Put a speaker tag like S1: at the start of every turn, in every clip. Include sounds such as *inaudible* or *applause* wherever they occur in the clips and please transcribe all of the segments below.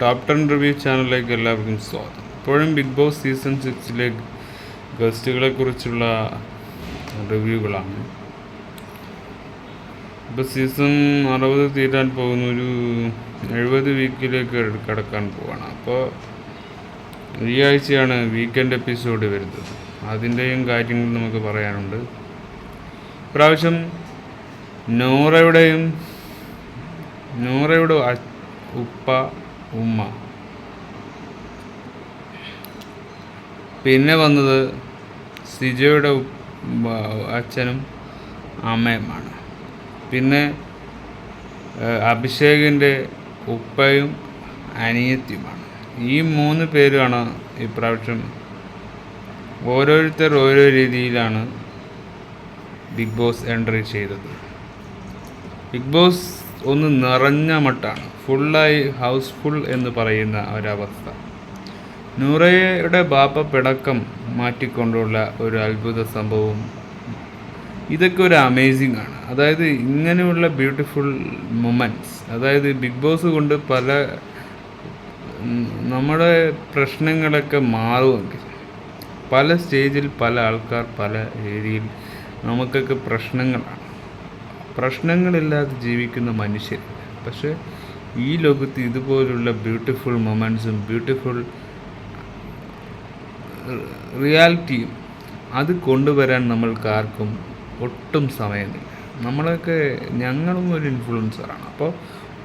S1: Top ten review ചാനലിലേക്ക് എല്ലാവർക്കും സ്വാഗതം. ഇപ്പോഴും ബിഗ് ബോസ് സീസൺ സിക്സിലെ ഗസ്റ്റുകളെ കുറിച്ചുള്ള റിവ്യൂകളാണ് ഇപ്പോൾ സീസൺ അറുപത് തീരാൻ പോകുന്ന. ഒരു എഴുപത് വീക്കിലേക്ക് കടക്കാൻ പോവാണ്. അപ്പോൾ ഈ ആഴ്ചയാണ് വീക്കെൻഡ് എപ്പിസോഡ് വരുന്നത്. അതിന്റെയും കാര്യങ്ങൾ നമുക്ക് പറയാനുണ്ട്. ഇപ്രാവശ്യം നോറയുടെയും നോറയുടെ ഉപ്പ ഉമ്മ. പിന്നെ വന്നത് സിജയുടെ അച്ഛനും അമ്മയുമാണ്. പിന്നെ അഭിഷേകിന്റെ ഉപ്പയും അനിയത്തിയുമാണ്. ഈ മൂന്ന് പേരുമാണ് ഇപ്രാവശ്യം ഓരോരുത്തർ ഓരോ രീതിയിലാണ് ബിഗ് ബോസ് എൻട്രി ചെയ്തത്. ബിഗ് ബോസ് ഒന്ന് നിറഞ്ഞ മട്ടാണ്. ഫുള്ളായി ഹൗസ്ഫുൾ എന്ന് പറയുന്ന ഒരവസ്ഥ. നൂറയുടെ ബാപ്പ പിടക്കം മാറ്റിക്കൊണ്ടുള്ള ഒരു അത്ഭുത സംഭവം. ഇതൊക്കെ ഒരു അമേസിംഗ് ആണ്. അതായത് ഇങ്ങനെയുള്ള ബ്യൂട്ടിഫുൾ മൊമെന്റ്സ് അതായത് ബിഗ് ബോസ് കൊണ്ട് പല നമ്മുടെ പ്രശ്നങ്ങളൊക്കെ മാറുമെങ്കിൽ പല സ്റ്റേജിൽ പല ആൾക്കാർ പല രീതിയിൽ നമുക്കൊക്കെ പ്രശ്നങ്ങളാണ്. പ്രശ്നങ്ങളില്ലാതെ ജീവിക്കുന്ന മനുഷ്യർ പക്ഷേ ഈ ലോകത്ത് ഇതുപോലുള്ള ബ്യൂട്ടിഫുൾ മൊമെന്റ്സും ബ്യൂട്ടിഫുൾ റിയാലിറ്റിയും അത് കൊണ്ടുവരാൻ നമ്മൾക്കാർക്കും ഒട്ടും സമയമില്ല. നമ്മളൊക്കെ ഞങ്ങളും ഒരു ഇൻഫ്ലുവൻസറാണ് അപ്പോൾ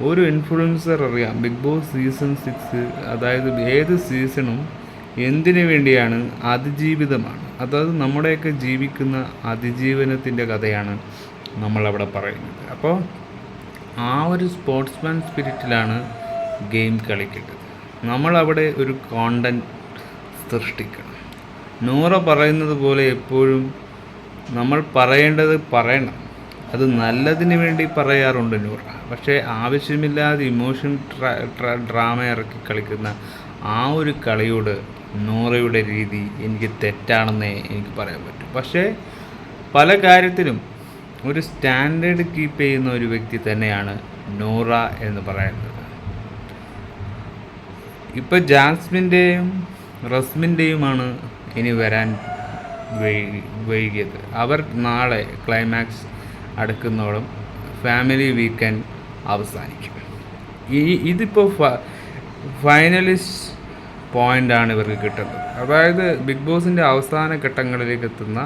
S1: ഒരു ഇൻഫ്ലുവൻസർ അറിയാം. ബിഗ് ബോസ് സീസൺ സിക്സ് അതായത് ഏത് സീസണും എന്തിനു വേണ്ടിയാണ് അതിജീവിതമാണ്. അതായത് നമ്മുടെയൊക്കെ ജീവിക്കുന്ന അതിജീവനത്തിന്റെ കഥയാണ് നമ്മളവിടെ പറയുന്നത്. അപ്പോൾ ആ ഒരു സ്പോർട്സ്മാൻ സ്പിരിറ്റിലാണ് ഗെയിം കളിക്കേണ്ടത്. നമ്മളവിടെ ഒരു കോണ്ടന്റ് സൃഷ്ടിക്കണം. നൂറ പറയുന്നത് പോലെ എപ്പോഴും നമ്മൾ പറയേണ്ടത് പറയണം. അത് നല്ലതിന് വേണ്ടി പറയാറുണ്ട് നൂറ. പക്ഷേ ആവശ്യമില്ലാതെ ഇമോഷൻ ഡ്രാമ ഇറക്കി കളിക്കുന്ന ആ ഒരു കളിയോട് നൂറയുടെ രീതി എനിക്ക് തെറ്റാണെന്നേ എനിക്ക് പറയാൻ പറ്റും. പക്ഷേ പല കാര്യത്തിലും ഒരു സ്റ്റാൻഡേർഡ് കീപ്പ് ചെയ്യുന്ന ഒരു വ്യക്തി തന്നെയാണ് നോറ എന്ന് പറയുന്നത്. ഇപ്പോൾ ജാസ്മിന്റെയും റസ്മിന്റെയുമാണ് ഇനി വരാൻ വൈകി വൈകിയത്. അവർ നാളെ ക്ലൈമാക്സ് അടുക്കുന്നോളം ഫാമിലി വീക്കെൻഡ് അവസാനിക്കും. ഈ ഇതിപ്പോൾ ഫൈനലിസ്റ്റ് പോയിന്റാണ് ഇവർക്ക് കിട്ടുന്നത്. അതായത് ബിഗ് ബോസിന്റെ അവസാന ഘട്ടങ്ങളിലേക്ക് എത്തുന്ന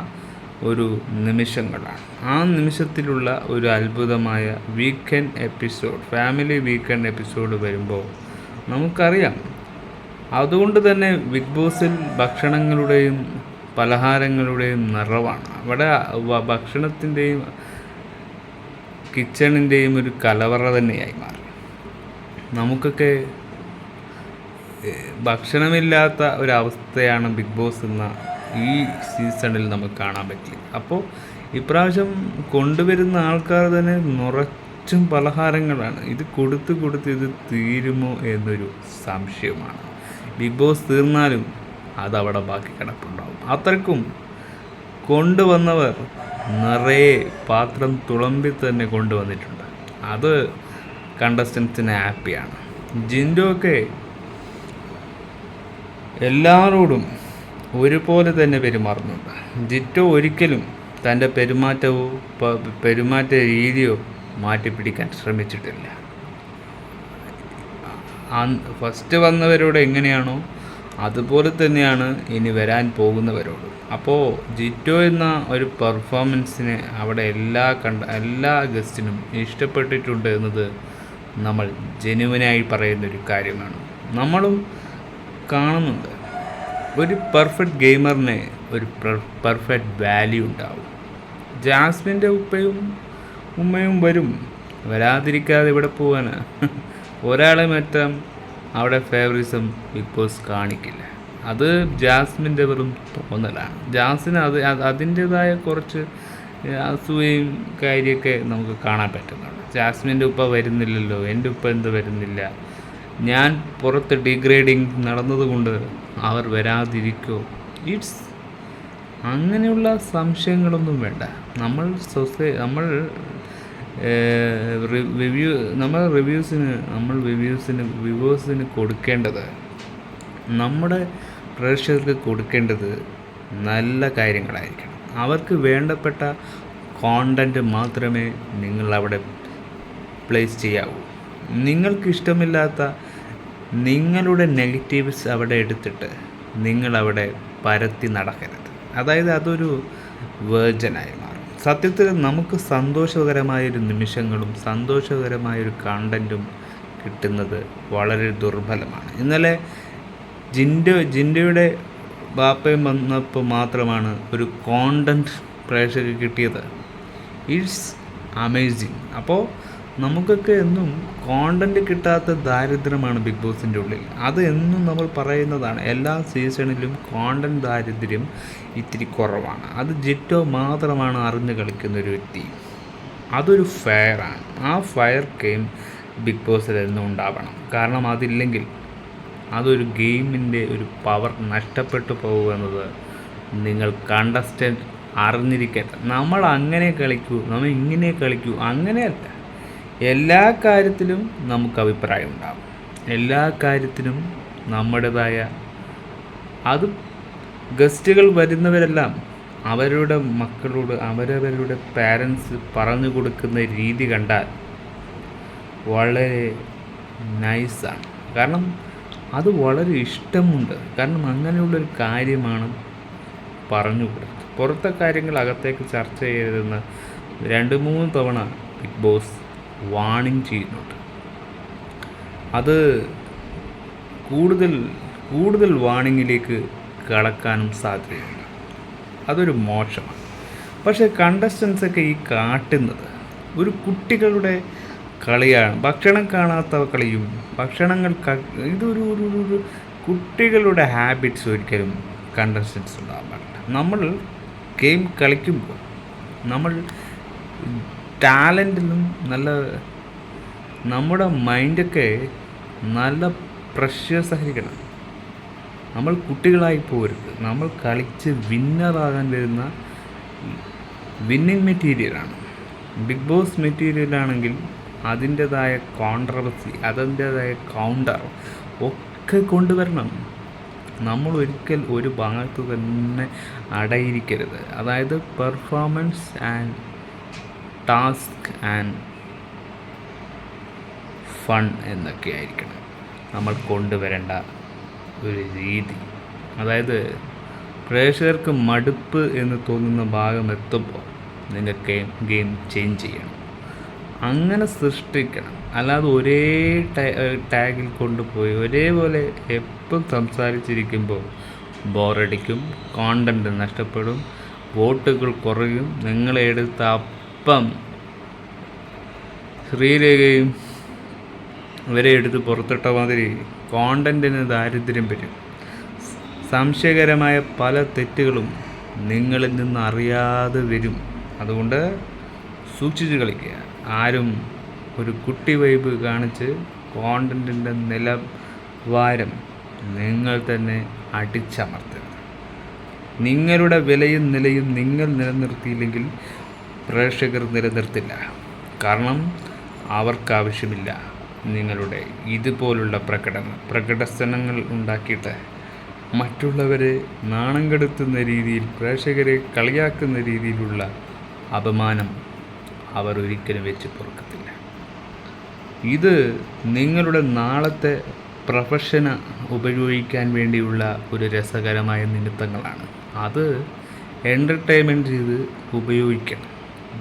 S1: ഒരു നിമിഷങ്ങളാണ്. ആ നിമിഷത്തിലുള്ള ഒരു അത്ഭുതമായ weekend episode family weekend episode വരുമ്പോൾ നമുക്കറിയാം. അതുകൊണ്ട് തന്നെ ബിഗ് ബോസിൽ ഭക്ഷണങ്ങളുടെയും പലഹാരങ്ങളുടെയും നിറവാണ്. അവിടെ ഭക്ഷണത്തിന്റെയും കിച്ചണിന്റെയും ഒരു കലവറ തന്നെയായി മാറി. നമുക്കൊക്കെ ഭക്ഷണമില്ലാത്ത ഒരവസ്ഥയാണ് ബിഗ് ബോസ് എന്ന ഈ സീസണിൽ നമുക്ക് കാണാൻ പറ്റി അപ്പോൾ ഇപ്രാവശ്യം കൊണ്ടുവരുന്ന ആൾക്കാർ തന്നെ നിറച്ചും പലഹാരങ്ങളാണ്. ഇത് കൊടുത്ത് കൊടുത്ത് ഇത് തീരുമോ എന്നൊരു സംശയമാണ്. ബിഗ് ബോസ് തീർന്നാലും അതവിടെ ബാക്കി കിടപ്പുണ്ടാവും. അത്രക്കും കൊണ്ടുവന്നവർ നിറയെ പാത്രം തുളമ്പി തന്നെ കൊണ്ടുവന്നിട്ടുണ്ട്. അത് കണ്ടസ്റ്റൻസിന് ഹാപ്പിയാണ് ജിൻഡോ ഒക്കെ എല്ലാവരോടും ഒരുപോലെ തന്നെ പെരുമാറുന്നുണ്ട്. ജിറ്റോ ഒരിക്കലും തന്റെ പെരുമാറ്റവും പെരുമാറ്റ രീതിയോ മാറ്റിപ്പിടിക്കാൻ ശ്രമിച്ചിട്ടില്ല. ഫസ്റ്റ് വന്നവരോട് എങ്ങനെയാണോ അതുപോലെ തന്നെയാണ് ഇനി വരാൻ പോകുന്നവരോട്. അപ്പോൾ ജിറ്റോ എന്ന ഒരു പെർഫോമൻസിന് അവിടെ എല്ലാ കണ്ട എല്ലാ ഗസ്റ്റിനും ഇഷ്ടപ്പെട്ടിട്ടുണ്ട് എന്നത് നമ്മൾ ജെനുവിനായി പറയുന്നൊരു കാര്യമാണ്. നമ്മളും കാണുന്നുണ്ട്. ഒരു പെർഫെക്റ്റ് ഗെയിമറിന് ഒരു പെർഫെക്റ്റ് വാല്യൂ ഉണ്ടാവും. ജാസ്മിന്റെ ഉപ്പയും ഉമ്മയും വരും. വരാതിരിക്കാതെ ഇവിടെ പോവാന്. *laughs* ഒരാളെ മറ്റാം. അവിടെ ഫേവറിസം ബിഗ് ബോസ് കാണിക്കില്ല. അത് ജാസ്മിന്റെ വെറും തോന്നലാണ്. ജാസ്മിന് അത് അതിന്റെതായ കുറച്ച് അസൂയയും കാര്യമൊക്കെ നമുക്ക് കാണാൻ പറ്റുന്നുണ്ട്. ജാസ്മിന്റെ ഉപ്പ വരുന്നില്ലല്ലോ. എന്റെ ഉപ്പ എന്ത് വരുന്നില്ല? ഞാൻ പുറത്ത് ഡിഗ്രേഡിങ് നടന്നതുകൊണ്ട് അവർ വരാതിരിക്കോ. ഇറ്റ്സ് അങ്ങനെയുള്ള സംശയങ്ങളൊന്നും വേണ്ട. നമ്മൾ സൊസൈ നമ്മൾ റിവ്യൂ നമ്മൾ റിവ്യൂസിന് നമ്മൾ റിവ്യൂസിന് വ്യൂവേഴ്സിന് കൊടുക്കേണ്ടത് നമ്മുടെ പ്രേക്ഷകർക്ക് കൊടുക്കേണ്ടത് നല്ല കാര്യങ്ങളായിരിക്കണം. അവർക്ക് വേണ്ടപ്പെട്ട കോണ്ടന്റ് മാത്രമേ നിങ്ങൾ അവിടെ പ്ലേസ് ചെയ്യാവൂ. നിങ്ങൾക്ക് ഇഷ്ടമില്ലാത്ത നിങ്ങളുടെ നെഗറ്റീവ്സ് അവിടെ എടുത്തിട്ട് നിങ്ങളവിടെ പരത്തി നടക്കരുത്. അതായത് അതൊരു വേർജനായി മാറും. സത്യത്തിൽ നമുക്ക് സന്തോഷകരമായൊരു നിമിഷങ്ങളും സന്തോഷകരമായൊരു കണ്ടന്റും കിട്ടുന്നത് വളരെ ദുർബലമാണ്. ഇന്നലെ ജിൻഡോ ജിൻഡയുടെ ബാപ്പയും വന്നപ്പോൾ മാത്രമാണ് ഒരു കോണ്ടന്റ് പ്രേക്ഷകർക്ക് കിട്ടിയത്. ഇറ്റ്സ് അമേസിങ് അപ്പോൾ നമുക്കൊക്കെ എന്നും കോണ്ടന്റ് കിട്ടാത്ത ദാരിദ്ര്യമാണ് ബിഗ് ബോസിന്റെ ഉള്ളിൽ. അത് എന്നും നമ്മൾ പറയുന്നതാണ്. എല്ലാ സീസണിലും കോണ്ടന്റ് ദാരിദ്ര്യം ഇത്തിരി കുറവാണ്. അത് ജിറ്റോ മാത്രമാണ് അറിഞ്ഞ് കളിക്കുന്ന ഒരു വ്യക്തി. അതൊരു ഫയറാണ് ആ ഫയർ ഗെയിം ബിഗ് ബോസിൽ എന്നും ഉണ്ടാവണം. കാരണം അതില്ലെങ്കിൽ അതൊരു ഗെയിമിന്റെ ഒരു പവർ നഷ്ടപ്പെട്ടു പോകുക എന്നത് നിങ്ങൾ കണ്ടസ്റ്റന്റ് അറിഞ്ഞിരിക്കട്ടെ നമ്മൾ അങ്ങനെ കളിക്കൂ നമ്മൾ ഇങ്ങനെ കളിക്കൂ അങ്ങനെയല്ല. എല്ലാ കാര്യത്തിലും നമുക്ക് അഭിപ്രായം ഉണ്ടാകും. എല്ലാ കാര്യത്തിനും നമ്മുടേതായ അത് ഗസ്റ്റുകൾ വരുന്നവരെല്ലാം അവരുടെ മക്കളോട് അവരവരുടെ പാരൻസ് പറഞ്ഞു കൊടുക്കുന്ന രീതി കണ്ടാൽ വളരെ നൈസാണ് കാരണം അത് വളരെ ഇഷ്ടമുണ്ട്. കാരണം അങ്ങനെയുള്ളൊരു കാര്യമാണ് പറഞ്ഞു കൊടുത്തത്. പുറത്തെ കാര്യങ്ങൾ അകത്തേക്ക് ചർച്ച ചെയ്തിരുന്ന രണ്ട് മൂന്ന് തവണ ബിഗ് ബോസ് വാണിംഗ് ചെയ്യുന്നുണ്ട്. അത് കൂടുതൽ കൂടുതൽ വാണിങ്ങിലേക്ക് കടക്കാനും സാധ്യതയുണ്ട്. അതൊരു മോശമാണ്. പക്ഷേ കണ്ടസ്റ്റൻസൊക്കെ ഈ കാട്ടുന്നത് ഒരു കുട്ടികളുടെ കളിയാണ്. ഭക്ഷണം കാണാത്ത കളിയും ഭക്ഷണങ്ങൾ ഇതൊരു ഒരു- ഒരു കുട്ടികളുടെ ഹാബിറ്റ്സ് ഒരിക്കലും കണ്ടസ്റ്റൻസ് ഉണ്ടാകാൻ പാടില്ല നമ്മൾ ഗെയിം കളിക്കുമ്പോൾ നമ്മൾ ടാലന്റിലും നല്ല നമ്മുടെ മൈൻഡൊക്കെ നല്ല പ്രഷർ സഹിക്കണം നമ്മൾ കുട്ടികളായി പോരുത്. നമ്മൾ കളിച്ച് വിന്നറാകാൻ വരുന്ന വിന്നിങ് മെറ്റീരിയലാണ് ബിഗ് ബോസ് മെറ്റീരിയലാണെങ്കിൽ അതിന്റെതായ കോൺട്രവസി അതിന്റെതായ കൗണ്ടർ ഒക്കെ കൊണ്ടുവരണം. നമ്മൾ ഒരിക്കൽ ഒരു ഭാഗത്ത് തന്നെ അടയിരിക്കരുത്. അതായത് performance and task and fun എന്നൊക്കെ ആയിരിക്കണം നമ്മൾ കൊണ്ടുവരേണ്ട ഒരു രീതി. അതായത് പ്രേക്ഷകർക്ക് മടുപ്പ് എന്ന് തോന്നുന്ന ഭാഗം എത്തുമ്പോൾ നിങ്ങൾക്ക് ഗെയിം ചേഞ്ച് ചെയ്യണം. അങ്ങനെ സൃഷ്ടിക്കണം. അല്ലാതെ ഒരേ ടാഗിൽ കൊണ്ടുപോയി ഒരേപോലെ എപ്പം സംസാരിച്ചിരിക്കുമ്പോൾ ബോറടിക്കും കോണ്ടന്റ് നഷ്ടപ്പെടും വോട്ടുകൾ കുറയും നിങ്ങളെ എടുത്ത അപ്പം ശ്രീലേഖയും ഇവരെ എടുത്ത് പുറത്തിട്ട മാതിരി കോണ്ടന്റിന് ദാരിദ്ര്യം വരും. സംശയകരമായ പല തെറ്റുകളും നിങ്ങളിൽ നിന്ന് അറിയാതെ വരും. അതുകൊണ്ട് സൂക്ഷിച്ച് കളിക്കുക. ആരും ഒരു കുട്ടി വൈബ് കാണിച്ച് കോണ്ടന്റിന്റെ നിലവാരം നിങ്ങൾ തന്നെ അടിച്ചമർത്തരുത്. നിങ്ങളുടെ വിലയും നിലയും നിങ്ങൾ നിലനിർത്തിയില്ലെങ്കിൽ പ്രേക്ഷകർ നിലനിർത്തില്ല. കാരണം അവർക്കാവശ്യമില്ല നിങ്ങളുടെ ഇതുപോലുള്ള പ്രകടന. പ്രകടനങ്ങൾ ഉണ്ടാക്കിയിട്ട് മറ്റുള്ളവരെ നാണം കെടുത്തുന്ന രീതിയിൽ പ്രേക്ഷകരെ കളിയാക്കുന്ന രീതിയിലുള്ള അപമാനം അവർ ഒരിക്കലും വെച്ച് പൊറുക്കത്തില്ല. ഇത് നിങ്ങളുടെ നാളത്തെ പ്രൊഫഷന് ഉപയോഗിക്കാൻ വേണ്ടിയുള്ള ഒരു രസകരമായ നിമിത്തങ്ങളാണ്. അത് എന്റർടൈൻമെന്റ് ചെയ്ത് ഉപയോഗിക്കണം.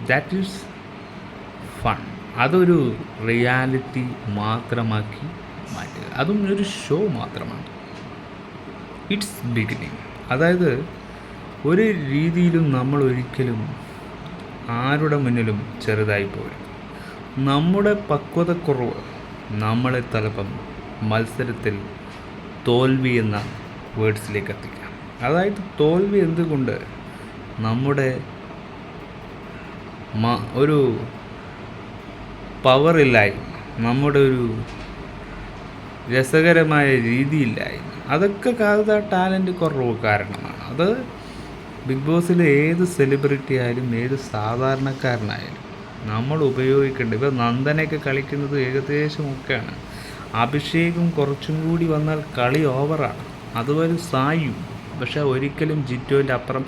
S1: ദാറ്റ് ഈസ് ഫൺ അതൊരു റിയാലിറ്റി മാത്രമാക്കി മാറ്റുക. അതും ഒരു ഷോ മാത്രമാണ്. ഇറ്റ്സ് ബിഗിനിങ് അതായത് ഒരു രീതിയിലും നമ്മൾ ഒരിക്കലും ആരുടെ മുന്നിലും ചെറുതായി പോയി. നമ്മുടെ പക്വതക്കുറവ് നമ്മളെ തലപ്പം മത്സരത്തിൽ തോൽവി എന്ന വേർഡ്സിലേക്ക് എത്തിക്കാം. അതായത് തോൽവി എന്തുകൊണ്ട് നമ്മുടെ ഒരു പവറില്ലായി നമ്മുടെ ഒരു രസകരമായ രീതിയില്ലായി. അതൊക്കെ ആ ടാലന്റ് കുറവ് കാരണമാണ്. അത് ബിഗ് ബോസിലെ ഏത് സെലിബ്രിറ്റി ആയാലും ഏത് സാധാരണക്കാരനായാലും നമ്മൾ ഉപയോഗിക്കേണ്ടത് ഇപ്പോൾ നന്ദനയൊക്കെ കളിക്കുന്നത് ഏകദേശം ഒക്കെയാണ്. അഭിഷേകും കുറച്ചും കൂടി വന്നാൽ കളി ഓവറാണ് അതുപോലെ സായു പക്ഷെ ഒരിക്കലും ജിറ്റോന്റെ അപ്പുറം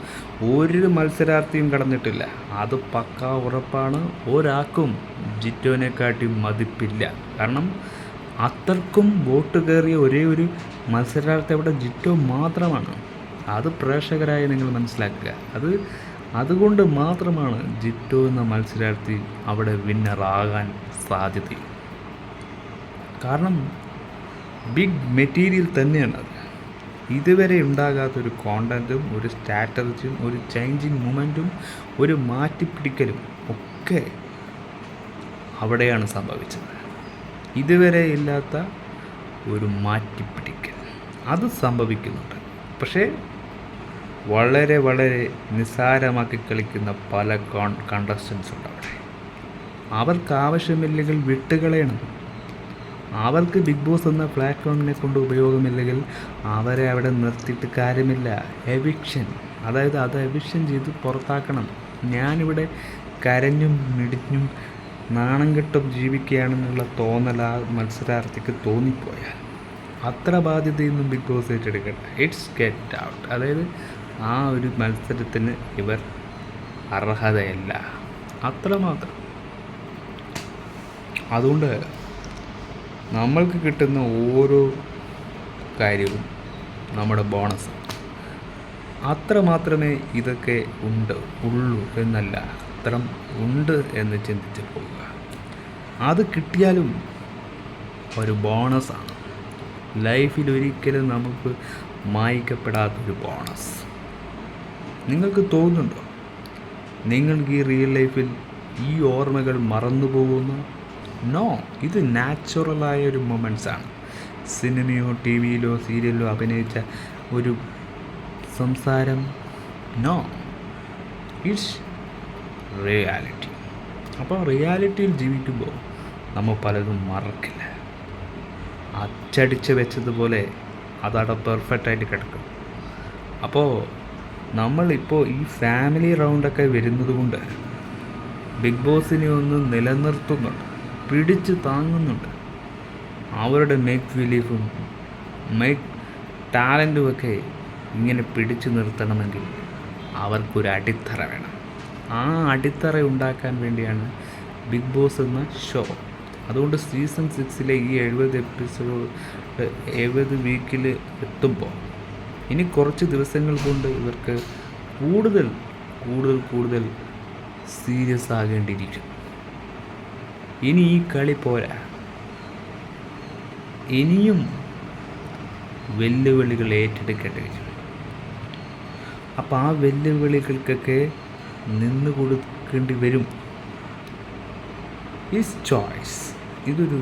S1: ഒരു മത്സരാർത്ഥിയും കടന്നിട്ടില്ല. അത് പക്കാ ഉറപ്പാണ്. ഒരാൾക്കും ജിറ്റോനെക്കാട്ടി മതിപ്പില്ല. കാരണം അത്രക്കും വോട്ട് കയറിയ ഒരേ ഒരു മത്സരാർത്ഥി അവിടെ ജിറ്റോ മാത്രമാണ്. അത് പ്രേക്ഷകരായി നിങ്ങൾ മനസ്സിലാക്കുക. അത് അതുകൊണ്ട് മാത്രമാണ് ജിറ്റോ എന്ന മത്സരാർത്ഥി അവിടെ വിന്നറാകാൻ സാധ്യത കാരണം ബിഗ് മെറ്റീരിയൽ തന്നെയാണ് അത്. ഇതുവരെ ഉണ്ടാകാത്തൊരു കോണ്ടന്റും ഒരു സ്ട്രാറ്റജിയും ഒരു ചേഞ്ചിങ് മൂമെന്റും ഒരു മാറ്റിപ്പിടിക്കലും ഒക്കെ അവിടെയാണ് സംഭവിച്ചത്. ഇതുവരെ ഇല്ലാത്ത ഒരു മാറ്റിപ്പിടിക്കൽ. അത് സംഭവിക്കുന്നുണ്ട്. പക്ഷേ വളരെ വളരെ നിസ്സാരമാക്കി കളിക്കുന്ന പല കോൺ കണ്ടസ്റ്റൻസ് ഉണ്ട് അവിടെ. അവർക്ക് ആവശ്യമില്ലെങ്കിൽ വിട്ടുകളയണം. അവർക്ക് ബിഗ് ബോസ് എന്ന പ്ലാറ്റ്ഫോമിനെ കൊണ്ട് ഉപയോഗമില്ലെങ്കിൽ അവരെ അവിടെ നിർത്തിയിട്ട് കാര്യമില്ല. എവിക്ഷൻ. അതായത് അത് എവിക്ഷൻ ചെയ്ത് പുറത്താക്കണം. ഞാനിവിടെ കരഞ്ഞും മിടിഞ്ഞും നാണം കെട്ടും ജീവിക്കുകയാണെന്നുള്ള തോന്നൽ ആ മത്സരാർത്ഥിക്ക് തോന്നിപ്പോയാൽ അത്ര ബാധ്യതയൊന്നും Bigg Boss ഏറ്റെടുക്കട്ടെ. It's get out. അതായത് ആ ഒരു മത്സരത്തിന് ഇവർ അർഹതയല്ല. അത്രമാത്രം. അതുകൊണ്ട് നമ്മൾക്ക് കിട്ടുന്ന ഓരോ കാര്യവും നമ്മുടെ ബോണസ് അത്ര മാത്രമേ ഇതൊക്കെ ഉണ്ട് ഉള്ളൂ എന്നല്ല അത്രം ഉണ്ട് എന്ന് ചിന്തിച്ച് പോവുക. അത് കിട്ടിയാലും ഒരു ബോണസാണ് ലൈഫിൽ ഒരിക്കലും നമുക്ക് മായിക്കപ്പെടാത്തൊരു ബോണസ് നിങ്ങൾക്ക് തോന്നുന്നുണ്ടോ? നിങ്ങൾക്ക് ഈ റിയൽ ലൈഫിൽ ഈ ഓർമ്മകൾ മറന്നു പോകുന്ന നോ ഇത് നാച്ചുറലായ ഒരു മൊമെന്റ്സ് ആണ് സിനിമയോ ടി വിയിലോ സീരിയലിലോ അഭിനയിച്ച ഒരു സംസാരം നോ ഇറ്റ്സ് റിയാലിറ്റി അപ്പോൾ റിയാലിറ്റിയിൽ ജീവിക്കുമ്പോൾ നമ്മൾ പലതും മറക്കില്ല. അച്ചടിച്ച് വെച്ചതുപോലെ അതവിടെ പെർഫെക്റ്റായിട്ട് കിടക്കും. അപ്പോൾ നമ്മളിപ്പോൾ ഈ ഫാമിലി റൗണ്ടൊക്കെ വരുന്നത് കൊണ്ട് ബിഗ് ബോസിനെ ഒന്ന് നിലനിർത്തുന്നുണ്ട്. പിടിച്ച് താങ്ങുന്നുണ്ട്. അവരുടെ മേക്ക് ബിലീഫും മേക്ക് ടാലന്റും ഒക്കെ ഇങ്ങനെ പിടിച്ചു നിർത്തണമെങ്കിൽ അവർക്കൊരു അടിത്തറ വേണം. ആ അടിത്തറ ഉണ്ടാക്കാൻ വേണ്ടിയാണ് ബിഗ് ബോസ് എന്ന ഷോ അതുകൊണ്ട് സീസൺ സിക്സിലെ ഈ എഴുപത് എപ്പിസോഡ് എഴുപത് വീക്കിൽ എത്തുമ്പോൾ ഇനി കുറച്ച് ദിവസങ്ങൾ കൊണ്ട് ഇവർക്ക് കൂടുതൽ കൂടുതൽ കൂടുതൽ സീരിയസ് ആകേണ്ടിയിരിക്കും. ഇനി ഈ കളി പോരാ. ഇനിയും വെല്ലുവിളികൾ ഏറ്റെടുക്കേണ്ടി വരും. അപ്പോൾ ആ വെല്ലുവിളികൾക്കൊക്കെ നിന്ന് കൊടുക്കേണ്ടി വരും. ഈസ് ചോയ്സ് ഇതൊരു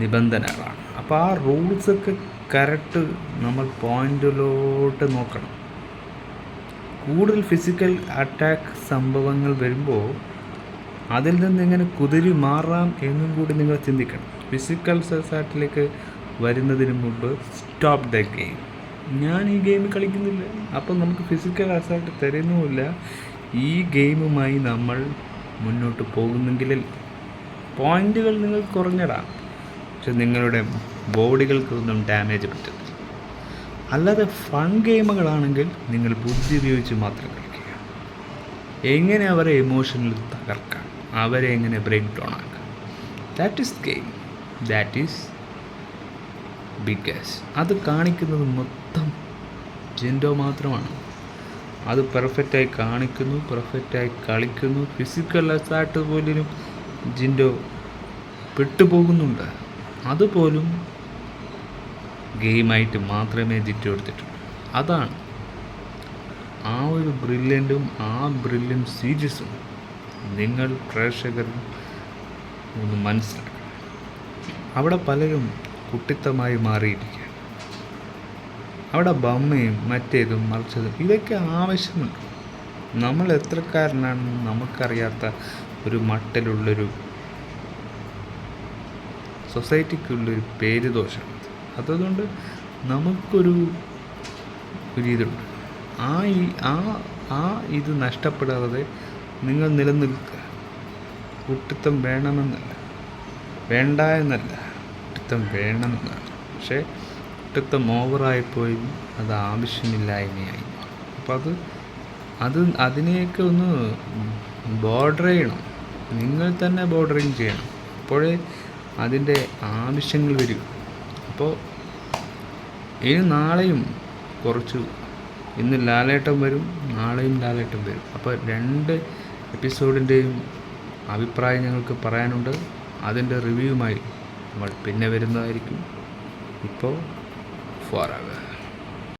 S1: നിബന്ധനകളാണ്. അപ്പോൾ ആ റൂൾസൊക്കെ കറക്റ്റ് നമ്മൾ പോയിന്റിലോട്ട് നോക്കണം. കൂടുതൽ ഫിസിക്കൽ അറ്റാക്ക് സംഭവങ്ങൾ വരുമ്പോൾ അതിൽ നിന്ന് എങ്ങനെ കുതിരി മാറാം എന്നും കൂടി നിങ്ങൾ ചിന്തിക്കണം. ഫിസിക്കൽ സൊസൈറ്റിയിലേക്ക് വരുന്നതിന് മുമ്പ് സ്റ്റോപ്പ് ദ ഗെയിം ഞാൻ ഈ ഗെയിം കളിക്കുന്നില്ല. അപ്പം നമുക്ക് ഫിസിക്കൽ അസാൾട്ട് തരുന്നുമില്ല. ഈ ഗെയിമുമായി നമ്മൾ മുന്നോട്ട് പോകുന്നെങ്കിൽ പോയിന്റുകൾ നിങ്ങൾ കുറഞ്ഞടാം പക്ഷെ നിങ്ങളുടെ ബോഡികൾക്കൊന്നും ഡാമേജ് പറ്റുന്നില്ല അല്ലാതെ ഫൺ ഗെയിമുകളാണെങ്കിൽ നിങ്ങൾ ബുദ്ധി ഉപയോഗിച്ച് മാത്രം എങ്ങനെ അവരെ ഇമോഷണൽ തകർക്കാം? അവരെ എങ്ങനെ ബ്രേക്ക് ഡൗൺ ആക്കാം? That is game that is biggest അത് കാണിക്കുന്നത് മൊത്തം ജെൻഡോ മാത്രമാണ്. അത് പെർഫെക്റ്റായി കാണിക്കുന്നു പെർഫെക്റ്റായി കളിക്കുന്നു. ഫിസിക്കൽ അസാട്ട് പോലും ജിൻഡോ പെട്ടുപോകുന്നുണ്ട്. അതുപോലും ഗെയിമായിട്ട് മാത്രമേ ജിറ്റോ എടുത്തിട്ടുള്ളൂ. അതാണ് ആ ഒരു ബ്രില്യന്റും ആ ബ്രില്യൻ സീരീസും നിങ്ങൾ പ്രേക്ഷകർ ഒന്ന് മനസ്സിലാക്കണം. അവിടെ പലരും കുട്ടിത്തമായി മാറിയിരിക്കുകയാണ്. അവിടെ ബമ്മയും മറ്റേതും മറിച്ചതും ഇതൊക്കെ ആവശ്യമുണ്ട്. നമ്മൾ എത്രക്കാരനാണെന്ന് നമുക്കറിയാത്ത ഒരു മട്ടിലുള്ളൊരു സൊസൈറ്റിക്കുള്ളൊരു പേര് ദോഷം അതുകൊണ്ട് നമുക്കൊരു ഒരു ഇതുണ്ട്. ആ ഈ ആ ആ ഇത് നഷ്ടപ്പെടാതെ നിങ്ങൾ നിലനിൽക്കുക. കുട്ടിത്തം വേണമെന്നല്ല. വേണ്ട എന്നല്ല കുട്ടിത്തം വേണമെന്നാണ്. പക്ഷേ കുട്ടിത്തം ഓവറായിപ്പോയി. അത് ആവശ്യമില്ലായ്മയായി അപ്പോൾ അത് അത് അതിനെയൊക്കെ ഒന്ന് ബോർഡർ ചെയ്യണം. നിങ്ങൾ തന്നെ ബോർഡറിങ് ചെയ്യണം. അപ്പോഴേ അതിന്റെ ആവശ്യങ്ങൾ വരും. അപ്പോൾ ഇനി നാളെയും കുറച്ച് ഇന്ന് ലാലേട്ടം വരും നാളെയും ലാലേട്ടം വരും. അപ്പോൾ രണ്ട് എപ്പിസോഡിന്റെയും അഭിപ്രായം ഞങ്ങൾക്ക് പറയാനുണ്ട്. അതിന്റെ റിവ്യൂവുമായി നമ്മൾ പിന്നെ വരുന്നതായിരിക്കും. ഇപ്പോൾ ഫോർ അവർ